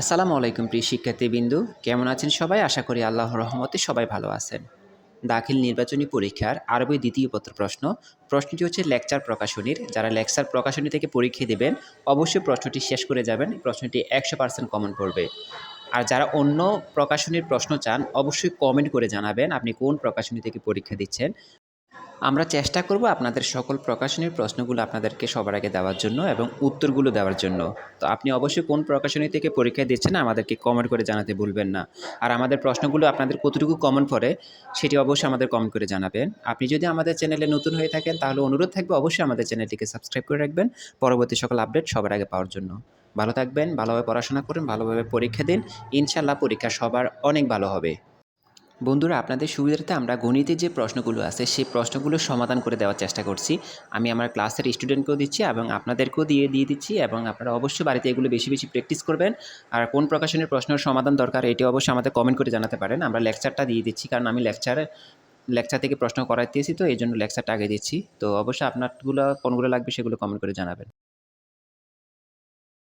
আসসালামু আলাইকুম প্রিয় শিক্ষার্থীবৃন্দু। কেমন আছেন সবাই? আশা করি আল্লাহ রহমতে সবাই ভালো আছেন। দাখিল নির্বাচনী পরীক্ষার আরবি দ্বিতীয় পত্র প্রশ্ন। প্রশ্নটি হচ্ছে লেকচার প্রকাশনীর। যারা লেকচার প্রকাশনী থেকে পরীক্ষা দেবেন, অবশ্যই প্রশ্নটি শেষ করে যাবেন। প্রশ্নটি একশো পার্সেন্ট কমন পড়বে। আর যারা অন্য প্রকাশনীর প্রশ্ন চান, অবশ্যই কমেন্ট করে জানাবেন আপনি কোন প্রকাশনী থেকে পরীক্ষা দিচ্ছেন। আমরা চেষ্টা করব আপনাদের সকল প্রকাশনীর প্রশ্নগুলো আপনাদেরকে সবার আগে দেওয়ার জন্য এবং উত্তরগুলো দেওয়ার জন্য। তো আপনি অবশ্যই কোন প্রকাশনী থেকে পরীক্ষা দিচ্ছেন আমাদেরকে কমেন্ট করে জানাতে ভুলবেন না। আর আমাদের প্রশ্নগুলো আপনাদের কতটুকু কমন পড়ে, সেটি অবশ্যই আমাদের কমেন্ট করে জানাবেন। আপনি যদি আমাদের চ্যানেলে নতুন হয়ে থাকেন, তাহলে অনুরোধ থাকবে অবশ্যই আমাদের চ্যানেলটিকে সাবস্ক্রাইব করে রাখবেন। পরবর্তী সকল আপডেট সবার আগে পাওয়ার জন্য। ভালো থাকবেন, ভালোভাবে পড়াশোনা করুন, ভালোভাবে পরীক্ষা দিন। ইনশাল্লাহ পরীক্ষা সবার অনেক ভালো হবে। বন্ধুরা, আপনাদের সুবিধার্থে আমরা গণিতের যে প্রশ্নগুলো আছে, সেই প্রশ্নগুলো সমাধান করে দেওয়ার চেষ্টা করছি। আমি আমার ক্লাসের স্টুডেন্টকেও দিচ্ছি এবং আপনাদেরকেও দিয়ে দিয়ে দিচ্ছি এবং আপনারা অবশ্যই বাড়িতে এগুলো বেশি বেশি প্র্যাকটিস করবেন। আর কোন প্রকাশনের প্রশ্নের সমাধান দরকার, এটি অবশ্যই আমাদের কমেন্ট করে জানাতে পারেন। আমরা লেকচারটা দিয়ে দিচ্ছি, কারণ আমি লেকচারে, লেকচার থেকে প্রশ্ন করাইতেছি, তো এই জন্য লেকচারটা আগে দিচ্ছি। তো অবশ্যই আপনারগুলো, কোনগুলো লাগবে সেগুলো কমেন্ট করে জানাবেন।